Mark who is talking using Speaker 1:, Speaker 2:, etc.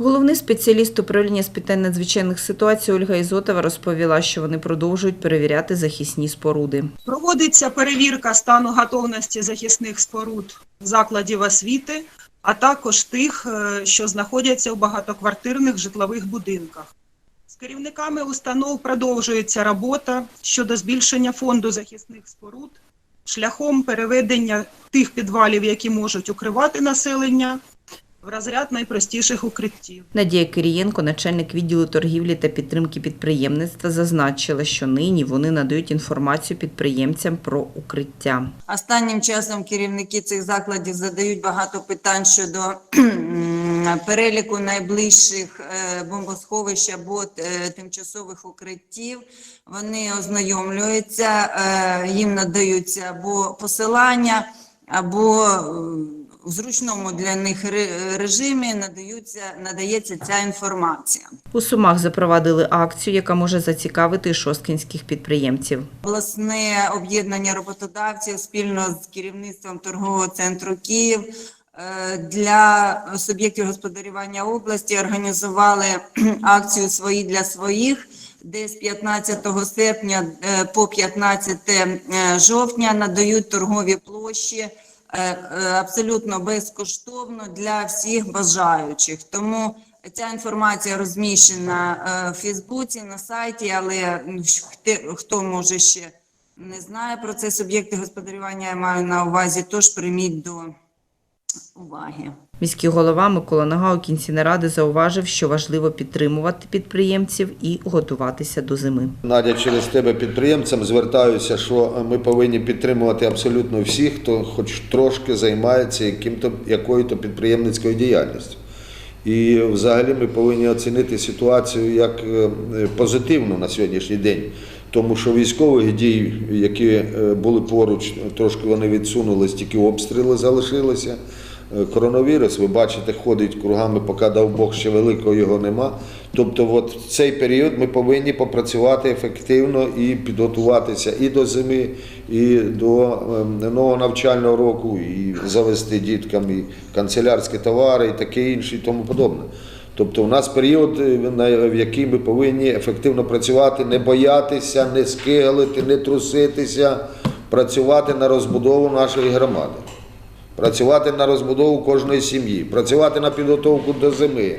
Speaker 1: Головний спеціаліст управління з питань надзвичайних ситуацій Ольга Ізотова розповіла, що вони продовжують перевіряти захисні споруди.
Speaker 2: Проводиться перевірка стану готовності захисних споруд закладів освіти, а також тих, е, що знаходяться у багатоквартирних житлових будинках. З керівниками установ продовжується робота щодо збільшення фонду захисних споруд шляхом переведення тих підвалів, які можуть укривати населення, в розряд найпростіших укриттів.
Speaker 1: Надія Кирієнко, начальник відділу торгівлі та підтримки підприємництва, зазначила, що нині вони надають інформацію підприємцям про укриття.
Speaker 3: Останнім часом керівники цих закладів задають багато питань щодо переліку найближчих е, бомбосховищ або е, тимчасових укриттів. Вони ознайомлюються, е, їм надаються або посилання, або в зручному для них режимі надаються, надається ця інформація.
Speaker 1: У Сумах запровадили акцію, яка може зацікавити шосткінських підприємців.
Speaker 3: обласне об'єднання роботодавців спільно з керівництвом торгового центру Київ е, для суб'єктів господарювання області організували акцію свої для своїх. Де з 15 серпня е, по 15 е, жовтня надають торгові площі абсолютно безкоштовно для всіх бажаючих. Тому ця інформація розміщена е, в Фейсбуці, на сайті, але хто може ще не знає про це суб'єкти господарювання, я маю на увазі, тож прийміть до уваги.
Speaker 1: Міський голова Микола Нага у кінці наради зауважив, що важливо підтримувати підприємців і готуватися до зими.
Speaker 4: Надя, через тебе підприємцям звертаюся, що ми повинні підтримувати абсолютно всіх, хто хоч трошки займається яким-то якою-то підприємницькою діяльністю. І взагалі ми повинні оцінити ситуацію як е, позитивну на сьогоднішній день, тому що військових дій, які е, були поруч, трошки вони відсунулись, тільки обстріли залишилися. Е, Коронавірус, ви бачите, ходить кругами, поки дав Бог ще великого його нема. Тобто, от в цей період ми повинні попрацювати ефективно і підготуватися і до зими, і до ем, нового навчального року, і завести діткам і канцелярські товари, і таке інше, і тому подобне. Тобто, у нас період, е, в який ми повинні ефективно працювати, не боятися, не скиглити, не труситися, працювати на розбудову нашої громади працювати на розбудову кожної сім'ї, працювати на підготовку до зими.